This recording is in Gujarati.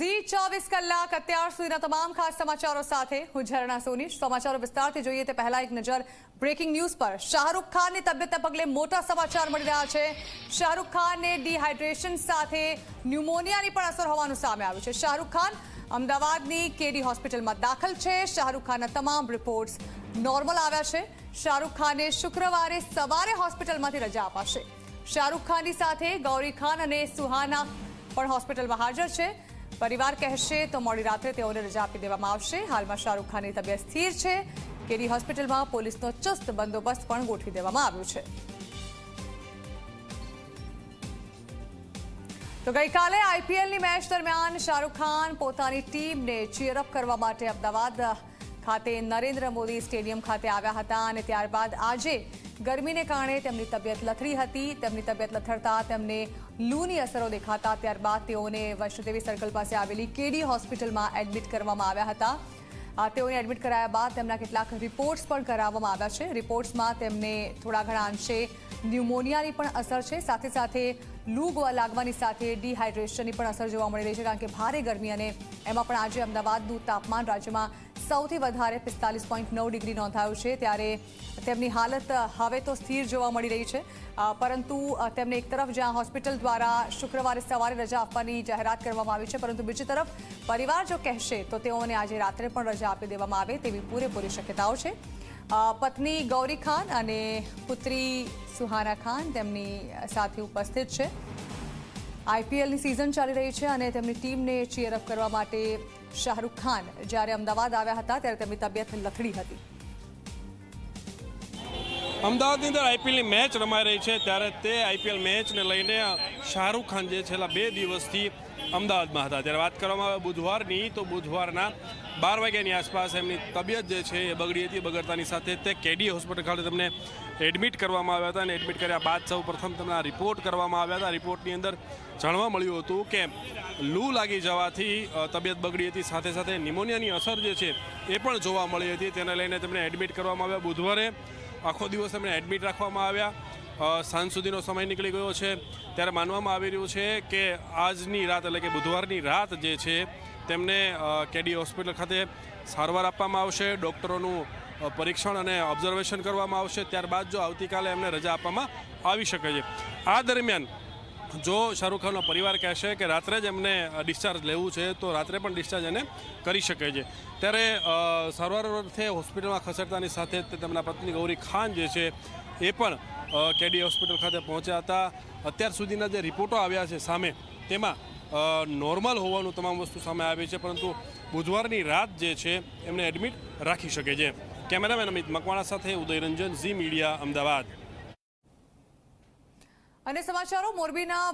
ઝી ચોવીસ કલાક અત્યાર સુધીના તમામ ખાસ સમાચારો સાથે હું ઝરણા સોની. સમાચારો વિસ્તારથી જોઈએ તે પહેલા એક નજર બ્રેકિંગ ન્યૂઝ પર. શાહરૂખ ખાનની તબિયતના પગલે મોટા સમાચાર મળી રહ્યા છે. શાહરૂખ ખાનને ડિહાઇડ્રેશન સાથે ન્યુમોનિયાની પણ અસર હોવાનું સામે આવ્યું છે. શાહરૂખ ખાન અમદાવાદની કેડી હોસ્પિટલમાં દાખલ છે. શાહરૂખ ખાનના તમામ રિપોર્ટ્સ નોર્મલ આવ્યા છે. શાહરૂખ ખાનને શુક્રવારે સવારે હોસ્પિટલમાંથી રજા અપાશે. શાહરૂખ ખાનની સાથે ગૌરી ખાન અને સુહાના પણ હોસ્પિટલમાં હાજર છે. પરિવાર કહેશે તો મોડી રાત્રે તેઓને રજા આપી દેવામાં આવશે. હાલમાં શાહરૂખ ખાનની તબિયત સ્થિર છે. કેરી હોસ્પિટલમાં પોલીસનો ચુસ્ત બંદોબસ્ત પણ ગોઠવી દેવામાં આવ્યો છે. તો ગઈકાલે આઈપીએલની મેચ દરમિયાન શાહરૂખ ખાન પોતાની ટીમને ચીયરઅપ કરવા માટે અમદાવાદ ખાતે નરેન્દ્ર મોદી સ્ટેડિયમ ખાતે આવ્યા હતા અને ત્યારબાદ આજે ગરમીને કારણે તેમની તબિયત લથડી હતી. તેમની તબિયત લથડતા તેમને લૂની અસરો દેખાતા ત્યારબાદ તેઓને વૈષ્ણોદેવી સર્કલ પાસે આવેલી કેડી હોસ્પિટલમાં એડમિટ કરવામાં આવ્યા હતા. તેઓને એડમિટ કરાયા બાદ તેમના કેટલાક રિપોર્ટ્સ પણ કરાવવામાં આવ્યા છે. રિપોર્ટ્સમાં તેમને થોડા ઘણા અંશે ન્યુમોનિયાની પણ અસર છે. સાથે સાથે લૂ લાગવાની સાથે ડિહાઇડ્રેશનની પણ અસર જોવા મળી રહી છે, કારણ કે ભારે ગરમી અને એમાં પણ આજે અમદાવાદનું તાપમાન રાજ્યમાં સૌથી વધારે પિસ્તાલીસ પોઈન્ટ નવ ડિગ્રી નોંધાયું છે, ત્યારે તેમની હાલત હવે તો સ્થિર જોવા મળી રહી છે. પરંતુ તેમને એક તરફ જ્યાં હોસ્પિટલ દ્વારા શુક્રવારે સવારે રજા આપવાની જાહેરાત કરવામાં આવી છે, પરંતુ બીજી તરફ પરિવાર જો કહેશે તો તેઓને આજે રાત્રે પણ રજા આપી દેવામાં આવે તેવી પૂરેપૂરી શક્યતાઓ છે. પત્ની ગૌરી ખાન અને પુત્રી સુહાના ખાન તેમની સાથે ઉપસ્થિત છે. આઈપીએલની સિઝન ચાલી રહી છે અને તેમની ટીમને ચીયરઅપ કરવા માટે શાહરૂખ ખાન જ્યારે અમદાવાદ આવ્યા હતા ત્યારે તેમની તબિયત લથડી હતી. અમદાવાદની અંદર આઈપીએલની મેચ રમાઈ રહી છે. ત્યારે તે આઈપીએલ મેચને લઈને શાહરૂખ ખાન જે છેલ્લા બે દિવસથી અમદાવાદમાં હતા. ત્યારે વાત કરવામાં આવે બુધવારની, તો બુધવારના બાર વાગ્યાની આસપાસ એમની તબિયત જે છે એ બગડી હતી. બગડતાની સાથે તે કેડી હોસ્પિટલ ખાતે તમને એડમિટ કરવામાં આવ્યા હતા અને એડમિટ કર્યા બાદ સૌ પ્રથમ તમને રિપોર્ટ કરવામાં આવ્યા હતા. રિપોર્ટની અંદર જાણવા મળ્યું હતું કે લૂ લાગી જવાથી તબિયત બગડી હતી. સાથે સાથે નિમોનિયાની અસર જે છે એ પણ જોવા મળી હતી. તેને લઈને તેમને એડમિટ કરવામાં આવ્યા. બુધવારે આખો દિવસ એમને એડમિટ રાખવામાં આવ્યા. સાંજ સુધીનો સમય નીકળી ગયો છે. ત્યારે માનવામાં આવી રહ્યું છે કે આજની રાત એટલે કે બુધવારની રાત જે છે, તેમને કેડી હોસ્પિટલ ખાતે સારવાર આપવામાં આવશે, ડૉક્ટરોનું પરીક્ષણ અને ઓબ્ઝર્વેશન કરવામાં આવશે. ત્યારબાદ જો આવતીકાલે એમને રજા આપવામાં આવી શકે છે. આ દરમિયાન જો શાહરૂખ ખાનનો પરિવાર કહેશે કે રાત્રે જ એમને ડિસ્ચાર્જ લેવું છે, તો રાત્રે પણ ડિસ્ચાર્જ એને કરી શકે છે. ત્યારે સારવાર અર્થે હોસ્પિટલમાં ખસેડતાની સાથે તેમના પત્ની ગૌરી ખાન જે છે, એ પણ કેડી હોસ્પિટલ ખાતે પહોંચ્યા હતા. અત્યાર સુધીના જે રિપોર્ટો આવ્યા છે સામે, તેમાં નોર્મલ હોવાનું તમામ વસ્તુ સામે આવી છે, પરંતુ બુધવારની રાત જે છે, એમને એડમિટ રાખી શકે છે. કેમેરામેન અમિત મકવાણા સાથે ઉદયરંજન, ઝી મીડિયા, અમદાવાદ. અને સમાચારો મોરબીના